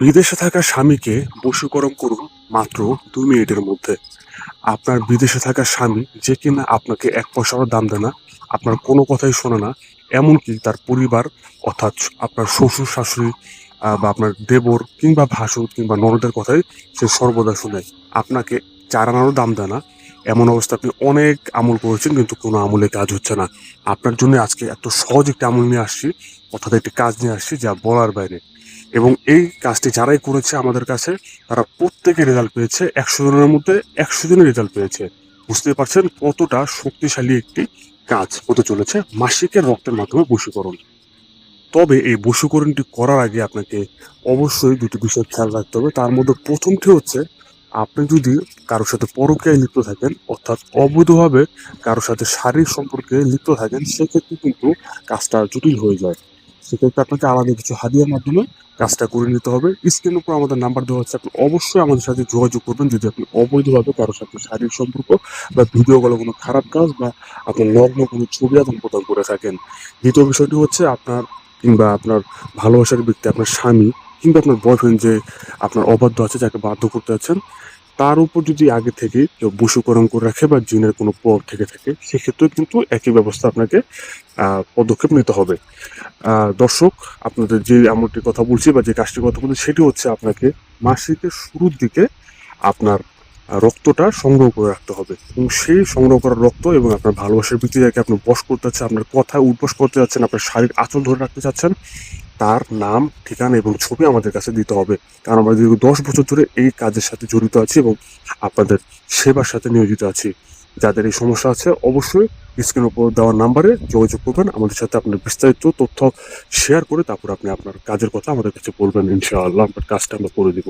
বিদেশে থাকা স্বামীকে বশীকরণ করুন মাত্র দুই মিনিটের মধ্যে। আপনার বিদেশে থাকা স্বামী যে কিনা আপনাকে এক পয়সারও দাম দেয় না, আপনার কোনো কথাই শোনে না, এমনকি তার পরিবার, অর্থাৎ আপনার শ্বশুর, শাশুড়ি বা আপনার দেবর কিংবা ভাসুর কিংবা ননদের কথাই সে সর্বদা শুনে। আপনাকে চার আনারও দাম দেয় না। এমন অবস্থা আপনি অনেক আমল করেছেন কিন্তু কোনো আমলে কাজ হচ্ছে না। আপনার জন্য আজকে এত সহজ একটি আমল নিয়ে আসছি, অর্থাৎ একটি কাজ নিয়ে আসছি যা বলার বাইরে। এবং এই কাজটি যারাই করেছে আমাদের কাছে, তারা প্রত্যেকে রেজাল্ট পেয়েছে। একশো জনের মধ্যে একশো জনের রেজাল্ট পেয়েছে। বুঝতে পারছেন কতটা শক্তিশালী একটি কাজ হতে চলেছে মাসিকের রক্তের মাধ্যমে বশীকরণ। তবে এই বশীকরণটি করার আগে আপনাকে অবশ্যই দুটি বিষয় খেয়াল রাখতে হবে। তার মধ্যে প্রথমটি হচ্ছে, আপনি যদি কারোর সাথে পরকীয়ায় লিপ্ত থাকেন, অর্থাৎ অবৈধভাবে কারোর সাথে শারীরিক সম্পর্কে লিপ্ত থাকেন, সেক্ষেত্রে কিন্তু কাজটা জটিল হয়ে যায়। সেক্ষেত্রে আপনাকে আলাদা কিছু হাদিয়ার মাধ্যমে কাজটা করে নিতে হবে। স্ক্রিনের উপর আমাদের নাম্বার দেওয়া হচ্ছে আপনি অবশ্যই আমাদের সাথে যোগাযোগ করবেন। যদি আপনি অবৈধভাবে কারোর সাথে শারীরিক সম্পর্ক বা ভিডিও কলে কোনো খারাপ কাজ বা আপনার নগ্ন কোনো ছবি আদান প্রদান করে থাকেন। দ্বিতীয় বিষয়টি হচ্ছে আপনার কিংবা আপনার ভালোবাসার ব্যক্তি, আপনার স্বামী কিংবা আপনার বয়ফ্রেন্ড যে আপনার অবাধ্য আছে, যাকে বাধ্য করতে যাচ্ছেন তার উপর যদি আগে থেকে কেউ বসুকরণ করে রাখে বা জিনের কোনো পর থেকে থাকে সেক্ষেত্রে কিন্তু একই ব্যবস্থা আপনাকে পদক্ষেপ নিতে হবে। দর্শক, আপনাদের যে আমলটির কথা বলছি বা যে কাজটির কথা বলছি, সেটি হচ্ছে আপনাকে মাসিকের শুরুর দিকে আপনার রক্তটা সংগ্রহ করে রাখতে হবে। এবং সেই সংগ্রহ করা রক্ত এবং আপনার ভালোবাসার ব্যক্তি যাকে আপনি বস করতে চাচ্ছেন, আপনার কথায় উদ্বস করতে চাচ্ছেন, আপনার শারীরিক আঁচল ধরে রাখতে চাচ্ছেন, তার নাম, ঠিকানা এবং ছবি আমাদের কাছে দিতে হবে। কারণ আমরা দীর্ঘ দশ বছর ধরে এই কাজের সাথে জড়িত আছি এবং আপনাদের সেবার সাথে নিয়োজিত আছি। যাদের এই সমস্যা আছে, অবশ্যই স্ক্রিনের উপর দেওয়ার নাম্বারে যোগাযোগ করবেন। আমাদের সাথে আপনার বিস্তারিত তথ্য শেয়ার করে তারপর আপনি আপনার কাজের কথা আমাদের কাছে বলবেন, ইনশাআল্লাহ। আপনার কাজটা আমরা করে দিব।